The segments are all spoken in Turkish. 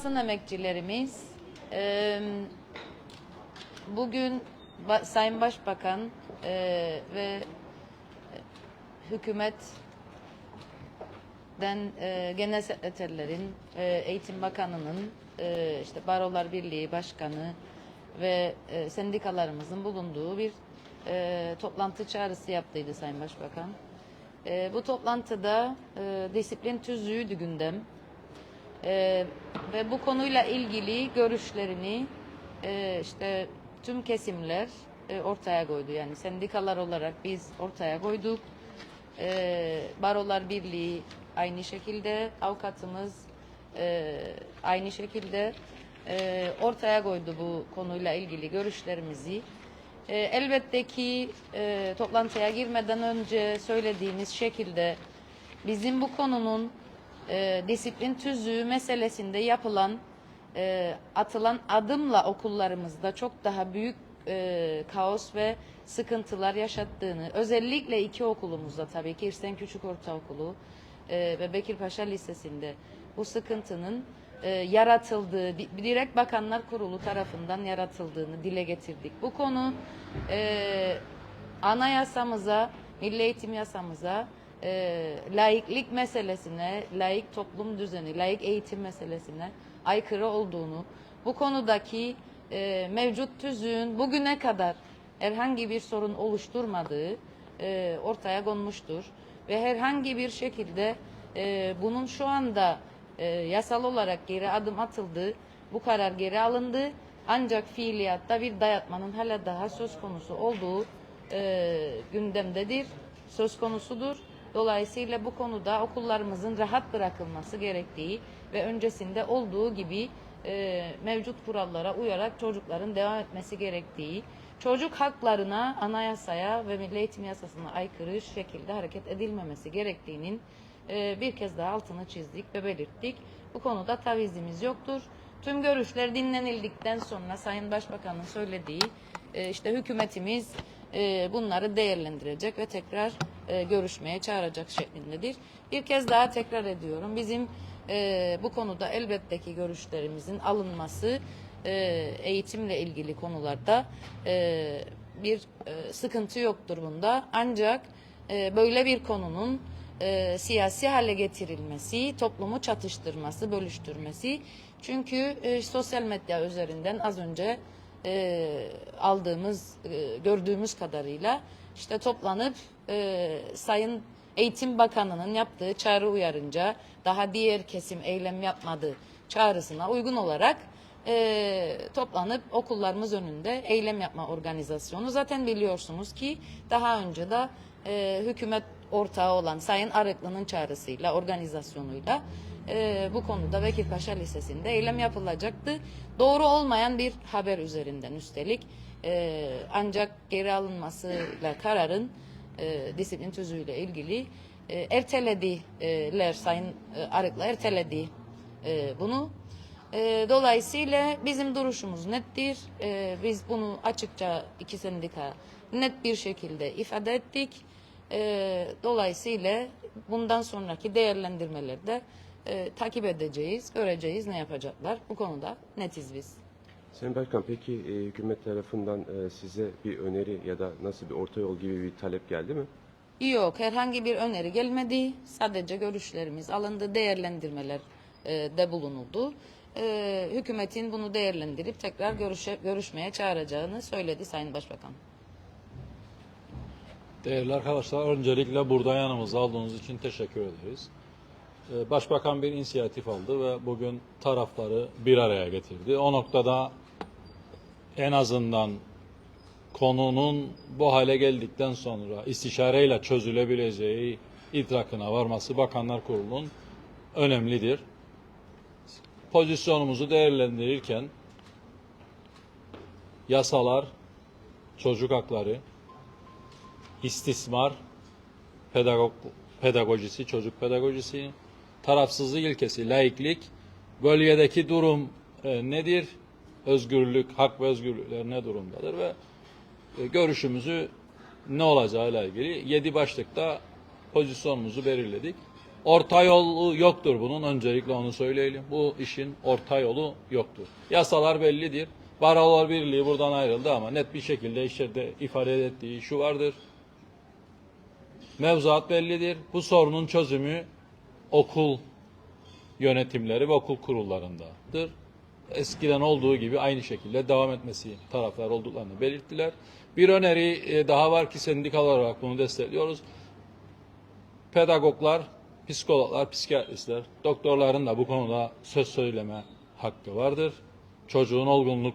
basın emekçilerimiz bugün Sayın Başbakan ve hükümet den e, genel sekreterlerin, Eğitim Bakanı'nın, işte Barolar Birliği Başkanı ve sendikalarımızın bulunduğu bir toplantı çağrısı yaptıydı Sayın Başbakan. Bu toplantıda disiplin tüzüğüydü gündem. E, ve bu konuyla ilgili görüşlerini e, işte tüm kesimler e, ortaya koydu. Yani sendikalar olarak biz ortaya koyduk. E, Barolar Birliği aynı şekilde, avukatımız e, aynı şekilde e, ortaya koydu bu konuyla ilgili görüşlerimizi. E, elbette ki e, toplantıya girmeden önce söylediğimiz şekilde bizim bu konunun e, disiplin tüzüğü meselesinde yapılan e, atılan adımla okullarımızda çok daha büyük e, kaos ve sıkıntılar yaşattığını özellikle iki okulumuzda tabii ki İrsen Küçük Ortaokulu e, ve Bekirpaşa Lisesi'nde bu sıkıntının e, yaratıldığı, di- direkt Bakanlar Kurulu tarafından yaratıldığını dile getirdik. Bu konu e, anayasamıza, milli eğitim yasamıza, e, laiklik meselesine, laik toplum düzeni, laik eğitim meselesine aykırı olduğunu, bu konudaki e, mevcut tüzüğün bugüne kadar herhangi bir sorun oluşturmadığı e, ortaya konmuştur ve herhangi bir şekilde e, bunun şu anda e, yasal olarak geri adım atıldı, bu karar geri alındı. Ancak fiiliyatta bir dayatmanın hala daha söz konusu olduğu e, gündemdedir, söz konusudur. Dolayısıyla bu konuda okullarımızın rahat bırakılması gerektiği ve öncesinde olduğu gibi e, mevcut kurallara uyarak çocukların devam etmesi gerektiği, çocuk haklarına, anayasaya ve milli eğitim yasasına aykırı şekilde hareket edilmemesi gerektiğinin e, bir kez daha altını çizdik ve belirttik. Bu konuda tavizimiz yoktur. Tüm görüşler dinlenildikten sonra Sayın Başbakan'ın söylediği e, işte hükümetimiz e, bunları değerlendirecek ve tekrar e, görüşmeye çağıracak şeklindedir. Bir kez daha tekrar ediyorum. Bizim e, bu konuda elbette ki görüşlerimizin alınması e, eğitimle ilgili konularda e, bir e, sıkıntı yoktur bunda. Ancak e, böyle bir konunun e, siyasi hale getirilmesi, toplumu çatıştırması, bölüştürmesi. Çünkü e, sosyal medya üzerinden az önce e, aldığımız, e, gördüğümüz kadarıyla işte toplanıp e, Sayın Eğitim Bakanı'nın yaptığı çağrı uyarınca daha diğer kesim eylem yapmadı çağrısına uygun olarak e, toplanıp okullarımız önünde eylem yapma organizasyonu. Zaten biliyorsunuz ki daha önce de e, hükümet ortağı olan Sayın Arıklı'nın çağrısıyla, organizasyonuyla e, bu konuda Bekirpaşa Lisesi'nde eylem yapılacaktı. Doğru olmayan bir haber üzerinden üstelik e, ancak geri alınmasıyla kararın e, disiplin tüzüğüyle ilgili e, ertelediler Sayın e, Arıklı erteledi e, bunu. Dolayısıyla bizim duruşumuz nettir. Biz bunu açıkça iki sendika net bir şekilde ifade ettik. Dolayısıyla bundan sonraki değerlendirmelerde e, takip edeceğiz, göreceğiz ne yapacaklar. Bu konuda netiz biz. Sayın Başkan peki e, hükümet tarafından e, size bir öneri ya da nasıl bir orta yol gibi bir talep geldi mi? Yok, herhangi bir öneri gelmedi. Sadece görüşlerimiz alındı, değerlendirmeler e, de bulunuldu. E, hükümetin bunu değerlendirip tekrar görüşe, görüşmeye çağıracağını söyledi Sayın Başbakan. Değerli arkadaşlar, öncelikle burada yanımızda aldığınız için teşekkür ederiz. Ee, Başbakan bir inisiyatif aldı ve bugün tarafları bir araya getirdi. O noktada en azından konunun bu hale geldikten sonra istişareyle çözülebileceği idrakına varması Bakanlar Kurulu'nun önemlidir. Pozisyonumuzu değerlendirirken yasalar, çocuk hakları, istismar, pedagog, pedagojisi, çocuk pedagojisi, tarafsızlık ilkesi, laiklik, bölgedeki durum e, nedir? Özgürlük, hak ve özgürlükler ne durumdadır ve e, görüşümüzü ne olacağıyla ilgili yedi başlıkta pozisyonumuzu belirledik. Orta yolu yoktur bunun. Öncelikle onu söyleyelim. Bu işin orta yolu yoktur. Yasalar bellidir. Barolar Birliği buradan ayrıldı ama net bir şekilde içeride ifade ettiği şu vardır. Mevzuat bellidir. Bu sorunun çözümü okul yönetimleri ve okul kurullarındadır. Eskiden olduğu gibi aynı şekilde devam etmesi taraflar olduklarını belirttiler. Bir öneri e, daha var ki sendikalar olarak bunu destekliyoruz. Pedagoglar, psikologlar, psikiyatristler, doktorların da bu konuda söz söyleme hakkı vardır. Çocuğun olgunluk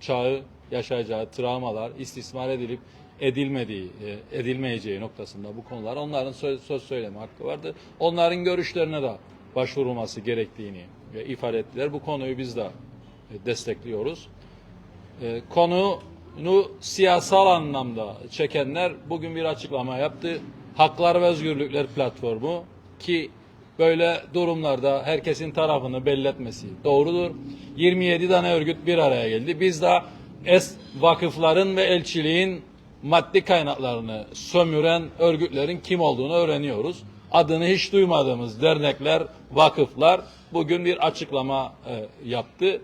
çağı yaşayacağı travmalar, istismar edilip edilmediği, e, edilmeyeceği noktasında bu konular onların söz, söz söyleme hakkı vardır. Onların görüşlerine de başvurulması gerektiğini e, ifade ettiler. Bu konuyu biz de e, destekliyoruz. Konunu siyasal anlamda çekenler bugün bir açıklama yaptı. Haklar ve Özgürlükler platformu ki böyle durumlarda herkesin tarafını belletmesi doğrudur. 27 tane örgüt bir araya geldi. Biz de es vakıfların ve elçiliğin maddi kaynaklarını sömüren örgütlerin kim olduğunu öğreniyoruz. Adını hiç duymadığımız dernekler, vakıflar bugün bir açıklama e, yaptı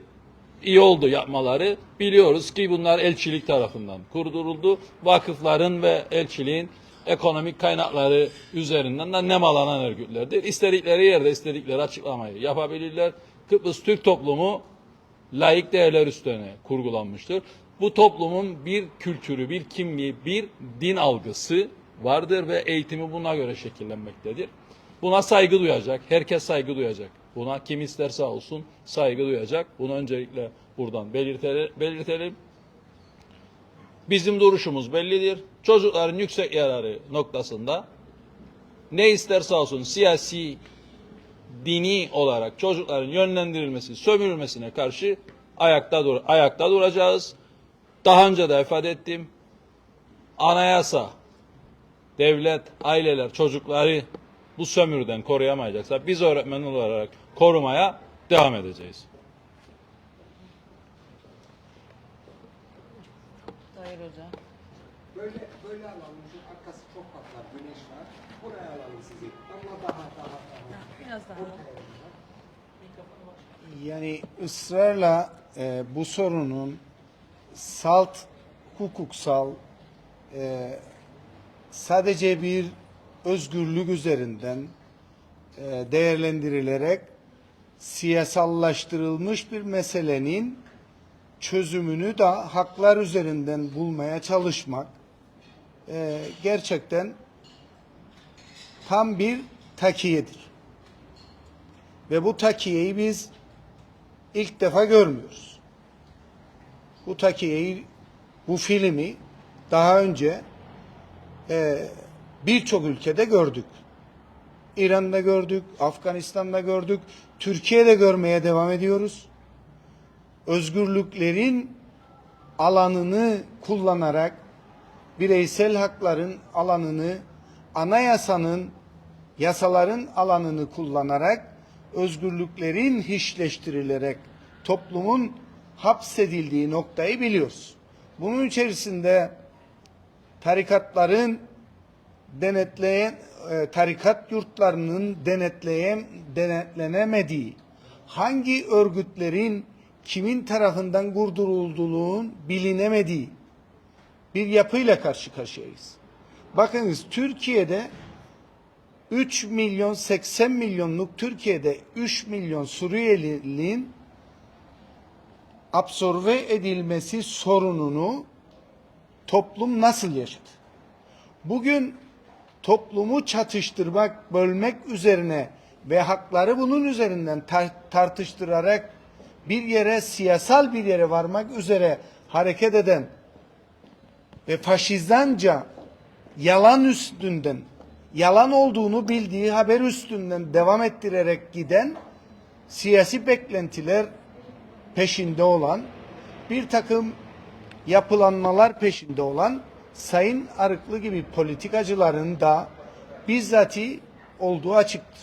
iyi oldu yapmaları. Biliyoruz ki bunlar elçilik tarafından kurduruldu. Vakıfların ve elçiliğin ekonomik kaynakları üzerinden de nemalanan örgütlerdir. İstedikleri yerde istedikleri açıklamayı yapabilirler. Kıbrıs Türk toplumu layık değerler üstüne kurgulanmıştır. Bu toplumun bir kültürü, bir kimliği, bir din algısı vardır ve eğitimi buna göre şekillenmektedir. Buna saygı duyacak, herkes saygı duyacak. Buna kim isterse olsun saygı duyacak. Bunu öncelikle buradan belirtelim. Bizim duruşumuz bellidir. Çocukların yüksek yararı noktasında ne isterse olsun siyasi, dini olarak çocukların yönlendirilmesi, sömürülmesine karşı ayakta dur ayakta duracağız. Daha önce de ifade ettim. Anayasa, devlet, aileler çocukları bu sömürüden koruyamayacaksa biz öğretmen olarak korumaya devam edeceğiz. Hayır hocam. Böyle böyle alalım. Şu arkası çok patlar. Güneş var. Buraya alalım sizi. Ama daha daha daha. Biraz daha. Yani ısrarla e, bu sorunun salt hukuksal e, sadece bir özgürlük üzerinden e, değerlendirilerek siyasallaştırılmış bir meselenin çözümünü da haklar üzerinden bulmaya çalışmak e, gerçekten tam bir takiyedir. Ve bu takiyeyi biz ilk defa görmüyoruz. Bu takiyeyi, bu filmi daha önce e, birçok ülkede gördük. İran'da gördük, Afganistan'da gördük, Türkiye'de görmeye devam ediyoruz. Özgürlüklerin alanını kullanarak bireysel hakların alanını, anayasanın, yasaların alanını kullanarak özgürlüklerin hiçleştirilerek toplumun hapsedildiği noktayı biliyoruz. Bunun içerisinde tarikatların denetleyen e, tarikat yurtlarının denetleyen denetlenemediği hangi örgütlerin kimin tarafından kurdurulduğunun bilinemediği bir yapıyla karşı karşıyayız. Bakınız Türkiye'de 3 milyon 80 milyonluk Türkiye'de 3 milyon Suriyelinin absorbe edilmesi sorununu toplum nasıl yaşadı? Bugün toplumu çatıştırmak, bölmek üzerine ve hakları bunun üzerinden tar- tartıştırarak bir yere siyasal bir yere varmak üzere hareket eden ve faşizanca yalan üstünden yalan olduğunu bildiği haber üstünden devam ettirerek giden siyasi beklentiler peşinde olan bir takım yapılanmalar peşinde olan Sayın Arıklı gibi politikacıların da bizzati olduğu açıktır.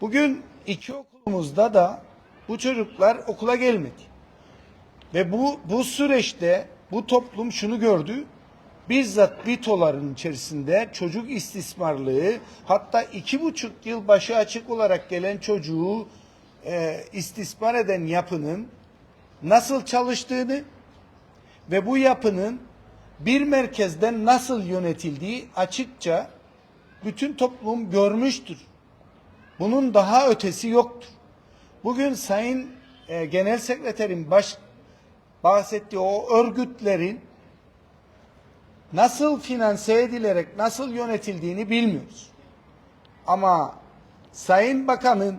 Bugün iki okulumuzda da bu çocuklar okula gelmedi. Ve bu bu süreçte bu toplum şunu gördü. bizzat bitoların içerisinde çocuk istismarlığı hatta iki buçuk yıl başı açık olarak gelen çocuğu e, istismar eden yapının nasıl çalıştığını ve bu yapının bir merkezden nasıl yönetildiği açıkça bütün toplum görmüştür. Bunun daha ötesi yoktur. Bugün Sayın e, Genel Sekreterin baş bahsettiği o örgütlerin nasıl finanse edilerek nasıl yönetildiğini bilmiyoruz. Ama Sayın Bakan'ın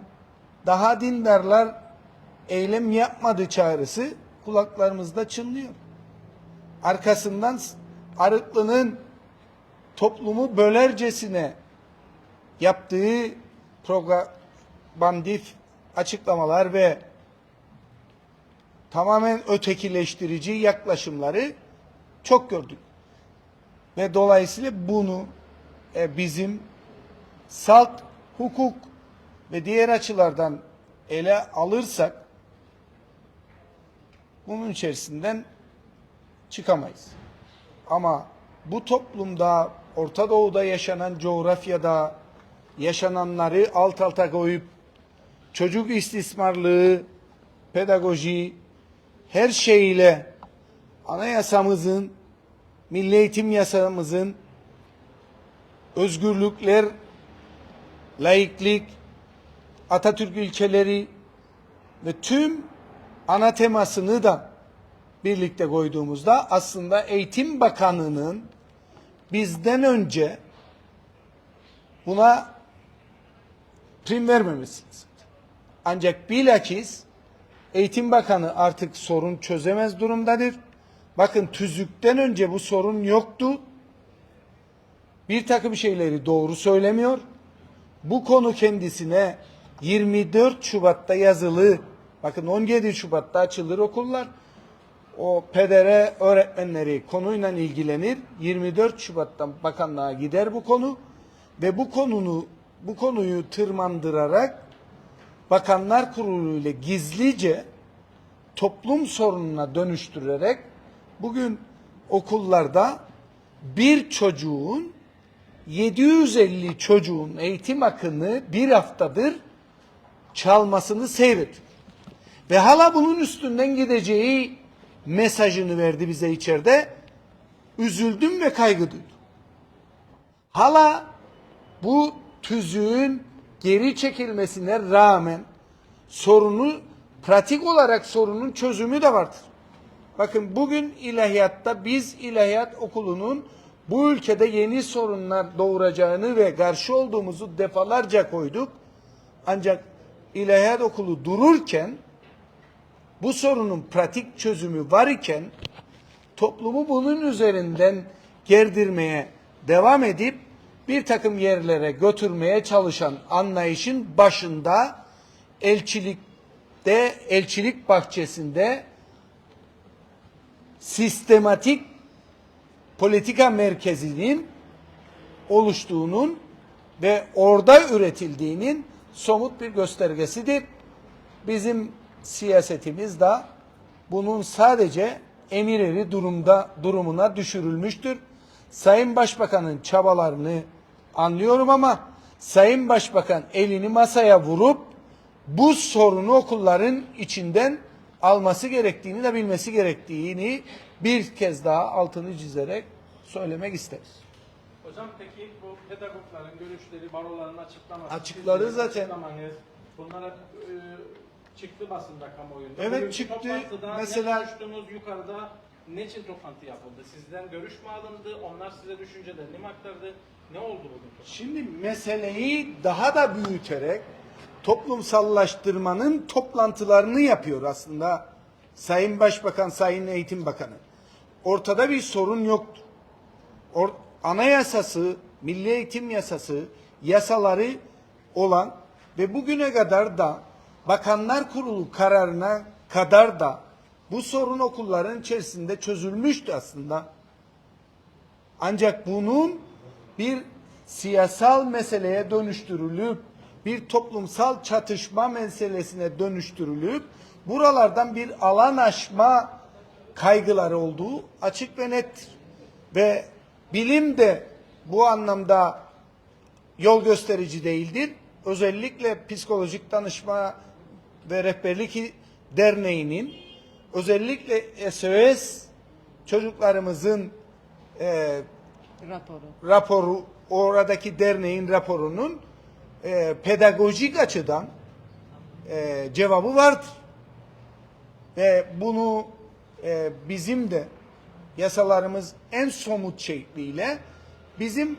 daha dindarlar eylem yapmadı çağrısı kulaklarımızda çınlıyor. Arkasından Arıklı'nın toplumu bölercesine yaptığı propagandif açıklamalar ve tamamen ötekileştirici yaklaşımları çok gördük. Ve dolayısıyla bunu e, bizim salt hukuk ve diğer açılardan ele alırsak bunun içerisinden çıkamayız. Ama bu toplumda Orta Doğu'da yaşanan coğrafyada yaşananları alt alta koyup çocuk istismarlığı, pedagoji her şeyiyle anayasamızın, milli eğitim yasamızın özgürlükler, laiklik, Atatürk ilkeleri ve tüm ana temasını da birlikte koyduğumuzda aslında Eğitim Bakanı'nın bizden önce buna prim vermemesi lazım. Ancak bilakis Eğitim Bakanı artık sorun çözemez durumdadır. Bakın tüzükten önce bu sorun yoktu. Bir takım şeyleri doğru söylemiyor. Bu konu kendisine 24 Şubat'ta yazılı, bakın 17 Şubat'ta açılır okullar. O pedere öğretmenleri konuyla ilgilenir. 24 Şubat'tan bakanlığa gider bu konu ve bu konunu bu konuyu tırmandırarak Bakanlar Kurulu ile gizlice toplum sorununa dönüştürerek bugün okullarda bir çocuğun 750 çocuğun eğitim hakkını bir haftadır çalmasını seyrediyor. Ve hala bunun üstünden gideceği mesajını verdi bize içeride. Üzüldüm ve kaygı duydum. Hala bu tüzüğün geri çekilmesine rağmen sorunu pratik olarak sorunun çözümü de vardır. Bakın bugün ilahiyatta biz ilahiyat okulunun bu ülkede yeni sorunlar doğuracağını ve karşı olduğumuzu defalarca koyduk. Ancak ilahiyat okulu dururken bu sorunun pratik çözümü var iken toplumu bunun üzerinden gerdirmeye devam edip bir takım yerlere götürmeye çalışan anlayışın başında elçilikte, elçilik bahçesinde sistematik politika merkezinin oluştuğunun ve orada üretildiğinin somut bir göstergesidir. Bizim siyasetimiz de bunun sadece emireri durumda durumuna düşürülmüştür. Sayın Başbakan'ın çabalarını anlıyorum ama Sayın Başbakan elini masaya vurup bu sorunu okulların içinden alması gerektiğini de bilmesi gerektiğini bir kez daha altını çizerek söylemek isteriz. Hocam peki bu pedagogların görüşleri, baroların açıklaması... Açıkları zaten. açıklamanız, Bunlar hep, e, çıktı basında kamuoyunda. Evet, Bugünkü çıktı. toplantıda Mesela- Ne konuştunuz yukarıda? Ne için toplantı yapıldı? Sizden görüş mü alındı? Onlar size düşüncelerini mi aktardı? Ne oldu bugün? Şimdi meseleyi daha da büyüterek toplumsallaştırmanın toplantılarını yapıyor aslında Sayın Başbakan, Sayın Eğitim Bakanı. Ortada bir sorun yoktur. Or anayasası, Milli Eğitim Yasası, yasaları olan ve bugüne kadar da Bakanlar Kurulu kararına kadar da bu sorun okulların içerisinde çözülmüştü aslında. Ancak bunun bir siyasal meseleye dönüştürülüp bir toplumsal çatışma meselesine dönüştürülüp buralardan bir alan aşma kaygıları olduğu açık ve nettir. Ve Bilim de bu anlamda yol gösterici değildir. Özellikle psikolojik danışma ve rehberlik derneğinin özellikle SOS çocuklarımızın e, Raporu. raporu oradaki derneğin raporunun e, pedagojik açıdan e, cevabı vardır. Ve bunu e, bizim de yasalarımız en somut şekliyle bizim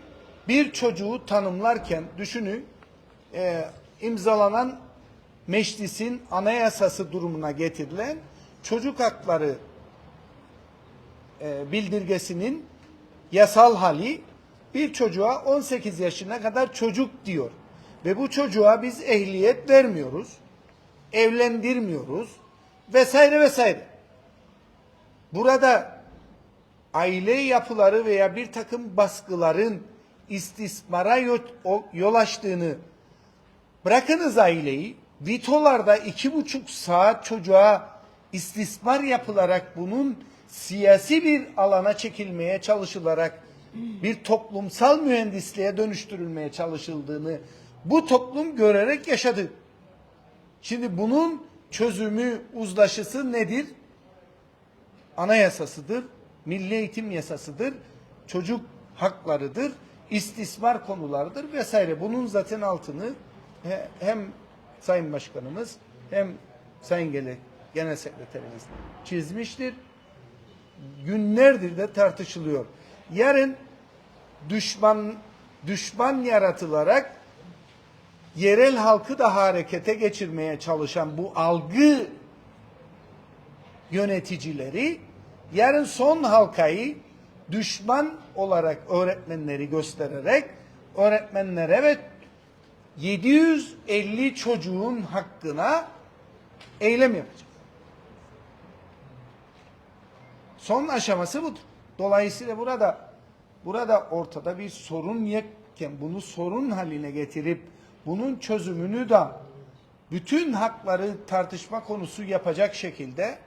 bir çocuğu tanımlarken düşünün e, imzalanan meclisin anayasası durumuna getirilen çocuk hakları e, bildirgesinin yasal hali bir çocuğa 18 yaşına kadar çocuk diyor. Ve bu çocuğa biz ehliyet vermiyoruz. Evlendirmiyoruz. Vesaire vesaire. Burada aile yapıları veya bir takım baskıların istismara yol, açtığını bırakınız aileyi vitolarda iki buçuk saat çocuğa istismar yapılarak bunun siyasi bir alana çekilmeye çalışılarak bir toplumsal mühendisliğe dönüştürülmeye çalışıldığını bu toplum görerek yaşadı. Şimdi bunun çözümü, uzlaşısı nedir? anayasasıdır, milli eğitim yasasıdır, çocuk haklarıdır, istismar konularıdır vesaire. Bunun zaten altını he- hem Sayın Başkanımız hem Sayın Genel Sekreterimiz çizmiştir. Günlerdir de tartışılıyor. Yarın düşman düşman yaratılarak yerel halkı da harekete geçirmeye çalışan bu algı yöneticileri yarın son halkayı düşman olarak öğretmenleri göstererek öğretmenlere ve 750 çocuğun hakkına eylem yapacak. Son aşaması budur. Dolayısıyla burada burada ortada bir sorun yokken bunu sorun haline getirip bunun çözümünü de bütün hakları tartışma konusu yapacak şekilde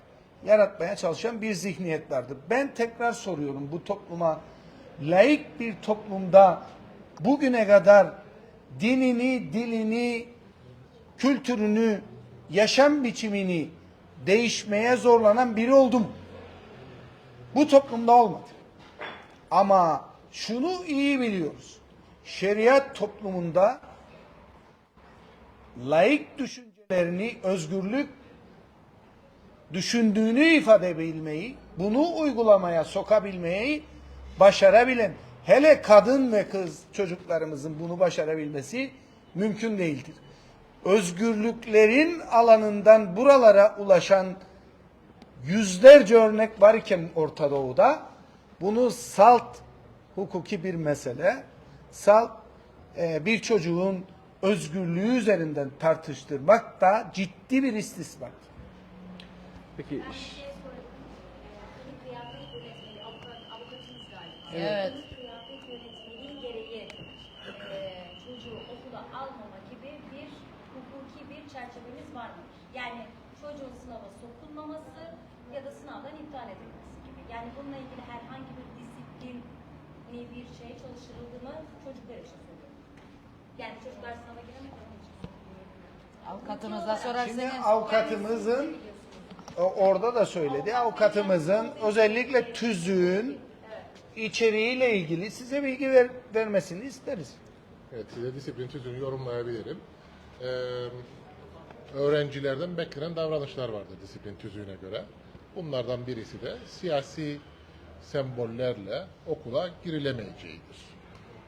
yaratmaya çalışan bir zihniyet vardır. Ben tekrar soruyorum bu topluma laik bir toplumda bugüne kadar dinini, dilini, kültürünü, yaşam biçimini değişmeye zorlanan biri oldum. Bu toplumda olmadı. Ama şunu iyi biliyoruz. Şeriat toplumunda laik düşüncelerini özgürlük düşündüğünü ifade edebilmeyi, bunu uygulamaya sokabilmeyi başarabilen, hele kadın ve kız çocuklarımızın bunu başarabilmesi mümkün değildir. Özgürlüklerin alanından buralara ulaşan yüzlerce örnek varken Orta Doğu'da bunu salt hukuki bir mesele, salt e, bir çocuğun özgürlüğü üzerinden tartıştırmak da ciddi bir istismardır. Peki Ben bir şey. Ee, bir kıyafet yönetmeliği, avukat, avukatınız galiba. Evet. Kıyafet yönetmeliği gereği e, çocuğu okula almama gibi bir hukuki bir çerçevemiz var mı? Yani çocuğun sınava sokulmaması ya da sınavdan iptal edilmesi gibi. Yani bununla ilgili herhangi bir disiplinli bir şey çalıştırıldı mı çocuklar için soruyorum. Yani çocuklar sınava giremez onun için. Avukatımıza Şimdi sorarsanız avukatımızın orada da söyledi. Avukatımızın özellikle tüzüğün içeriğiyle ilgili size bilgi ver, vermesini isteriz. Evet, size disiplin tüzüğünü yorumlayabilirim. Ee, öğrencilerden beklenen davranışlar vardır disiplin tüzüğüne göre. Bunlardan birisi de siyasi sembollerle okula girilemeyeceğidir.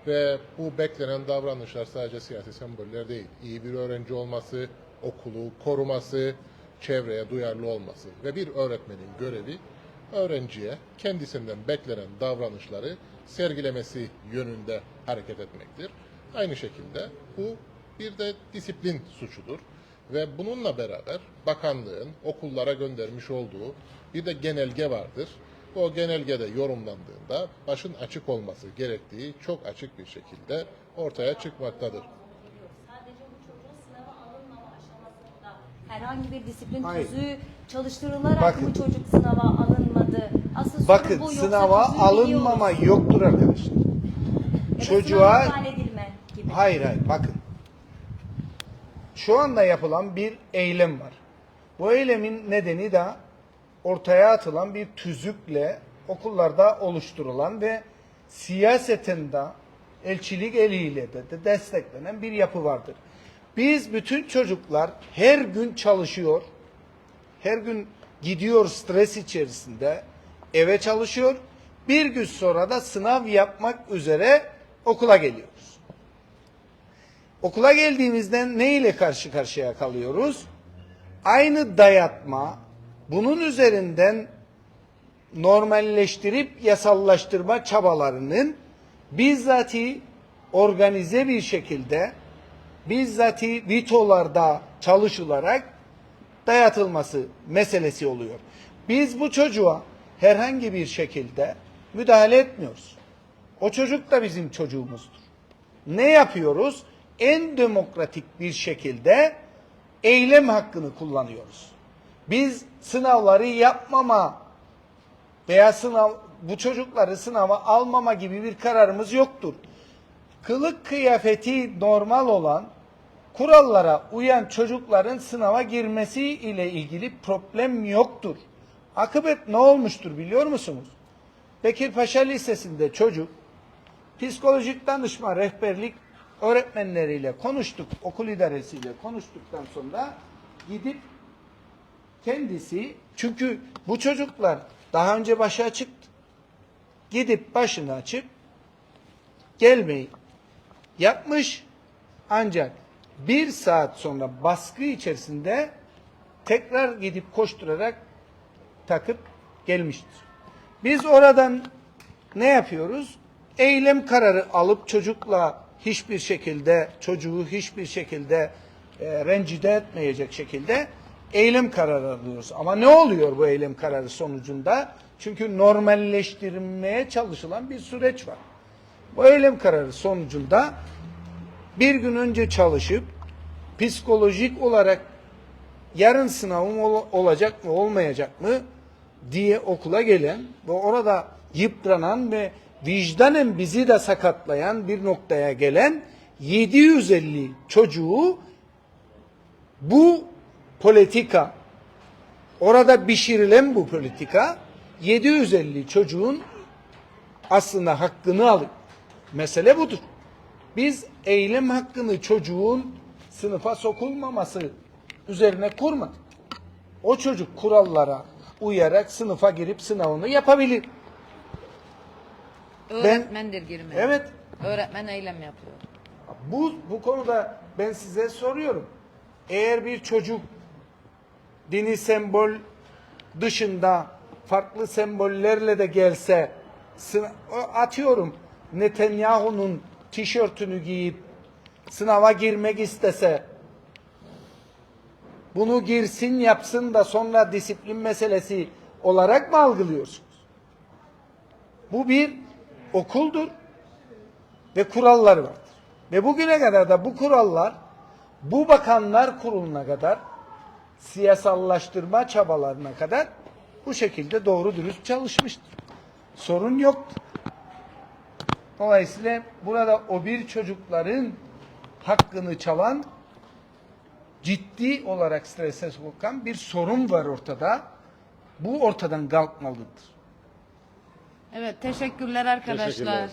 Ve bu beklenen davranışlar sadece siyasi semboller değil. İyi bir öğrenci olması, okulu koruması, çevreye duyarlı olması ve bir öğretmenin görevi öğrenciye kendisinden beklenen davranışları sergilemesi yönünde hareket etmektir. Aynı şekilde bu bir de disiplin suçudur. Ve bununla beraber bakanlığın okullara göndermiş olduğu bir de genelge vardır. O genelgede yorumlandığında başın açık olması gerektiği çok açık bir şekilde ortaya çıkmaktadır. Sadece bu çocuğun sınava alınmama aşamasında Herhangi bir disiplin Hayır. tüzüğü çalıştırılarak Bakın. mı çocuk sınava alınmadı? Asıl sorun Bakın bu yoksa sınava tüzüğü alınmama musun? yoktur arkadaşlar. Ya da çocuğa- sınava iptal edilme gibi. Hayır hayır bakın. Şu anda yapılan bir eylem var. Bu eylemin nedeni de ortaya atılan bir tüzükle okullarda oluşturulan ve siyaseten de elçilik eliyle de, de desteklenen bir yapı vardır. Biz bütün çocuklar her gün çalışıyor, her gün gidiyor stres içerisinde, eve çalışıyor, bir gün sonra da sınav yapmak üzere okula geliyoruz. Okula geldiğimizde ne ile karşı karşıya kalıyoruz? Aynı dayatma, bunun üzerinden normalleştirip yasallaştırma çabalarının bizzati organize bir şekilde bizzati vitolarda çalışılarak dayatılması meselesi oluyor. Biz bu çocuğa herhangi bir şekilde müdahale etmiyoruz. O çocuk da bizim çocuğumuzdur. Ne yapıyoruz? En demokratik bir şekilde eylem hakkını kullanıyoruz. Biz sınavları yapmama veya sınav bu çocukları sınava almama gibi bir kararımız yoktur. Kılık kıyafeti normal olan kurallara uyan çocukların sınava girmesi ile ilgili problem yoktur. Akıbet ne olmuştur biliyor musunuz? Bekirpaşa Lisesi'nde çocuk psikolojik danışma rehberlik öğretmenleriyle konuştuk, okul idaresiyle konuştuktan sonra gidip kendisi çünkü bu çocuklar daha önce başı açıktı. Gidip başını açıp gelmeyi yapmış ancak bir saat sonra baskı içerisinde tekrar gidip koşturarak takıp gelmiştir. Biz oradan ne yapıyoruz? Eylem kararı alıp çocukla hiçbir şekilde çocuğu hiçbir şekilde e, rencide etmeyecek şekilde eylem kararı alıyoruz. Ama ne oluyor bu eylem kararı sonucunda? Çünkü normalleştirilmeye çalışılan bir süreç var. Bu eylem kararı sonucunda bir gün önce çalışıp psikolojik olarak yarın sınavım ol- olacak mı olmayacak mı diye okula gelen ve orada yıpranan ve vicdanen bizi de sakatlayan bir noktaya gelen 750 çocuğu bu politika orada pişirilen bu politika 750 çocuğun aslında hakkını alıyor. Mesele budur. Biz eylem hakkını çocuğun sınıfa sokulmaması üzerine kurmadık. O çocuk kurallara uyarak sınıfa girip sınavını yapabilir. Öğretmendir girme. Evet. Öğretmen eylem yapıyor. Bu bu konuda ben size soruyorum. Eğer bir çocuk dini sembol dışında farklı sembollerle de gelse atıyorum Netanyahu'nun tişörtünü giyip sınava girmek istese bunu girsin yapsın da sonra disiplin meselesi olarak mı algılıyorsunuz? Bu bir okuldur ve kuralları vardır. Ve bugüne kadar da bu kurallar bu bakanlar kuruluna kadar siyasallaştırma çabalarına kadar bu şekilde doğru dürüst çalışmıştır. Sorun yoktur. Dolayısıyla burada o bir çocukların hakkını çalan ciddi olarak strese sokan bir sorun var ortada. Bu ortadan kalkmalıdır. Evet teşekkürler arkadaşlar. Teşekkürler.